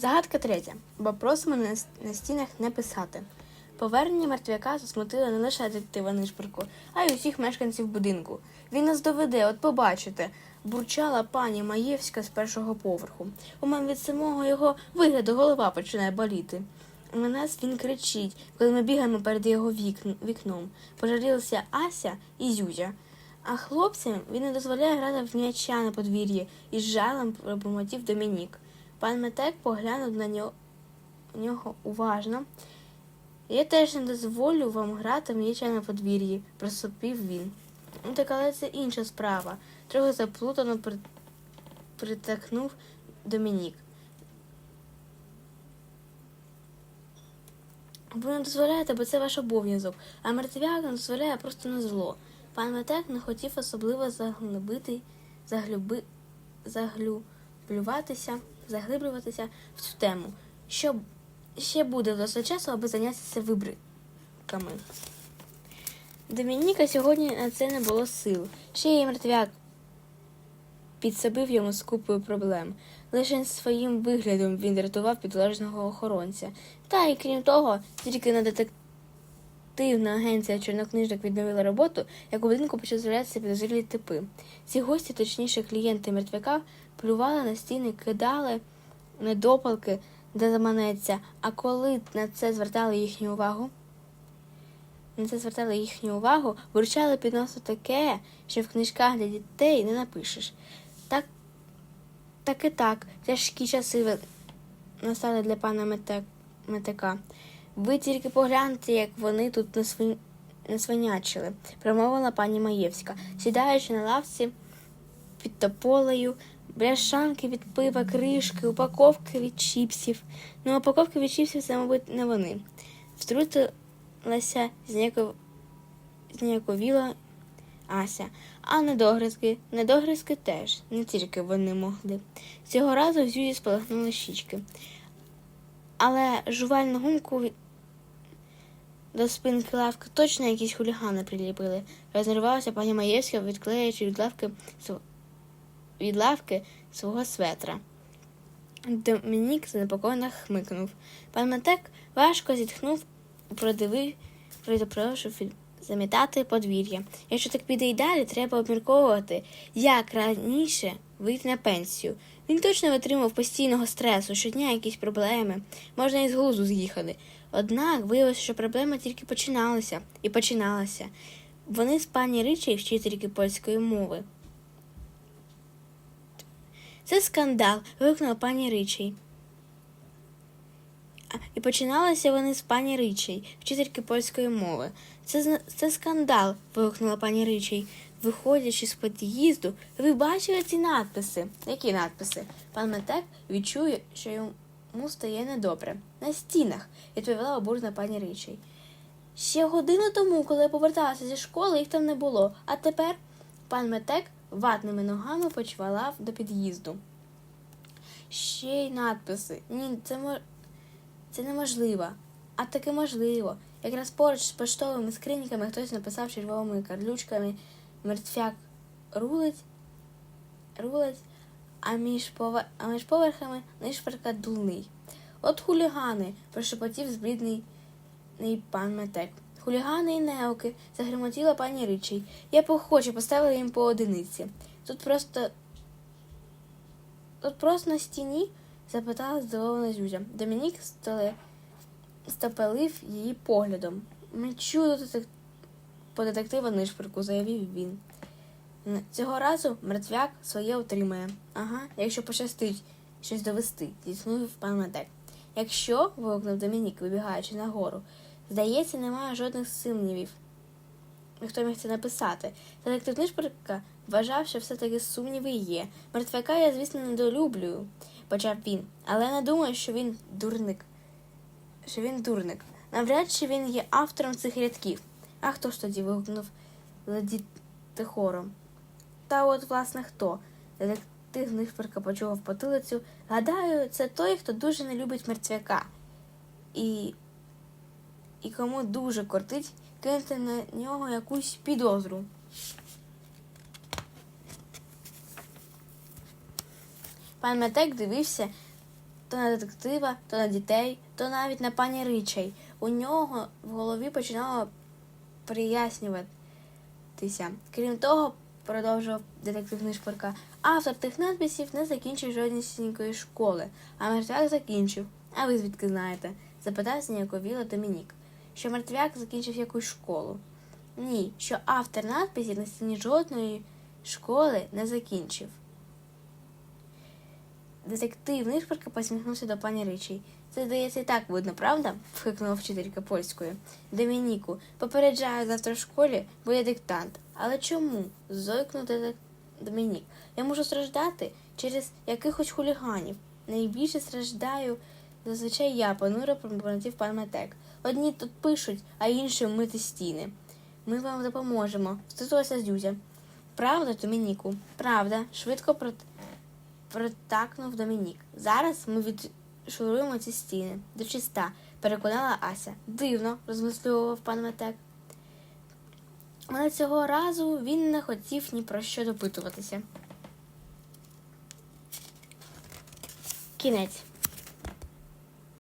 Загадка третя, бо просимо на, на стінах не писати. Повернення мертвяка засмутило не лише детектива Нишпорку, а й усіх мешканців будинку. Він нас доведе, от побачите, бурчала пані Маєвська з першого поверху. У мене від самого його вигляду голова починає боліти. На нас він кричить, коли ми бігаємо перед його вікн- вікном. Пожалілися Ася і Зюзя. А хлопцям він не дозволяє грати в м'яча на подвір'ї і з жалем пробурмотів Домінік. Пан Метек поглянув на нього, уважно. Я теж не дозволю вам грати в м'яча на подвір'ї, просопів він. Ну так але це інша справа. Трохи заплутано при... притакнув Домінік. Ви не дозволяєте, бо це ваш обов'язок, а мертвяк не дозволяє просто на зло. Пан Метек не хотів особливо заглибити, заглюби, заглюблюватися, заглиблюватися в цю тему. Що ще буде досить часу, аби зайнятися вибриками. Домініка сьогодні на це не було сил. Ще й мертвяк підсобив йому з купою проблем. Лише своїм виглядом він рятував підлежного охоронця. Та й крім того, тільки на детективна агенція чорнокнижник відновила роботу, як у будинку почали з'являтися підозрілі типи. Ці гості, точніше клієнти мертвяка, плювали на стіни, кидали недопалки, де заманеться, а коли на це звертали їхню увагу, на це звертали їхню увагу, вручали під носу таке, що в книжках для дітей не напишеш. Так, так і так, тяжкі часи настали для пана Мете- Метека. Ви тільки погляньте, як вони тут насвин... насвинячили, промовила пані Маєвська, сідаючи на лавці під тополею, бляшанки від пива, кришки, упаковки від чіпсів. Ну, упаковки від чіпсів це, мабуть, не вони. Втрутилася зніяков... зніяковіла Ася. А недогризки, недогризки теж, не тільки вони могли. Цього разу в Зюзі спалахнули щічки. Але жувальну гумку. До спинки лавки точно якісь хулігани приліпили. Рознервалася пані Маєвська, відклеюючи від лавки від лавки свого светра. Домінік занепокоєно хмикнув. Пан Метек важко зітхнув продивив, замітати подвір'я. Якщо так піде й далі, треба обмірковувати, як раніше вийти на пенсію. Він точно витримав постійного стресу, щодня якісь проблеми, можна і з глузу з'їхати. Однак виявилося, що проблеми тільки починалися і починалися. Вони з пані Ричі, вчительки польської мови. Це скандал, вигукнула пані Ричей. І починалися вони з пані Ричей, вчительки польської мови. Це, це скандал, вигукнула пані Ричей. Виходячи з під'їзду, ви бачили ці надписи? Які надписи? Пан Метек відчує, що йому стає недобре. На стінах, відповіла обурна пані Ричей. Ще годину тому, коли я поверталася зі школи, їх там не було. А тепер пан Метек ватними ногами почвалав до під'їзду. Ще й надписи. Ні, це мо... це неможливо. А таки можливо. Якраз поруч з поштовими скриньками хтось написав червоними карлючками мертвяк рулить, рулить, а між, повер... а між поверхами нишпорка дулний. От хулігани, прошепотів зблідний пан Метек. Хулігани і неуки, загримотіла пані Ричей. Я б охоче поставила їм по одиниці. Тут просто. Тут просто на стіні? Запитала здивована Зюзя. Домінік стопелив її поглядом. Ми детек... по детектива нишпорку, заявив він. Цього разу мертвяк своє отримає. Ага, якщо пощастить щось довести, зіткнув пан Метек. Якщо, вигукнув Домінік, вибігаючи нагору, здається, немає жодних сумнівів. Хто міг це написати? Детектив Нишпорка вважав, що все-таки сумніви є. Мертвяка я, звісно, недолюблюю, почав він, але не думаю, що він дурник. Що він дурник. Навряд чи він є автором цих рядків. А хто ж тоді вигукнув леді хором? Та от, власне, хто? Детектив Нишпорка почув потилицю. Гадаю, це той, хто дуже не любить мертвяка. І, і кому дуже кортить кинути на нього якусь підозру. Пан Метек дивився то на детектива, то на дітей, то навіть на пані Ричей. У нього в голові починало прояснюватися. Крім того, продовжував детектив Нишпорка, автор тих надписів не закінчив жоднісінької школи, а мертвяк закінчив. А ви звідки знаєте? запитав зніяковіло Домінік. Що мертвяк закінчив якусь школу. Ні, що автор надписів на стіні жодної школи не закінчив. Детектив Нишпорка посміхнувся до пані Ричей. Це, здається, і так видно, правда? вхикнула вчителька польської. Домініку, попереджаю, завтра в школі буде диктант. Але чому? зойкнув Домінік. Я можу страждати через якихось хуліганів. Найбільше страждаю зазвичай я, понуро пробормотів пан Метек. Одні тут пишуть, а інші мити стіни. Ми вам допоможемо, стисувався Зюзя. Правда, Домініку? Правда, швидко прот... протакнув Домінік. Зараз ми відшуруємо ці стіни. До чиста, переконала Ася. Дивно, розмислював пан Метек. Але цього разу він не хотів ні про що допитуватися. Кінець.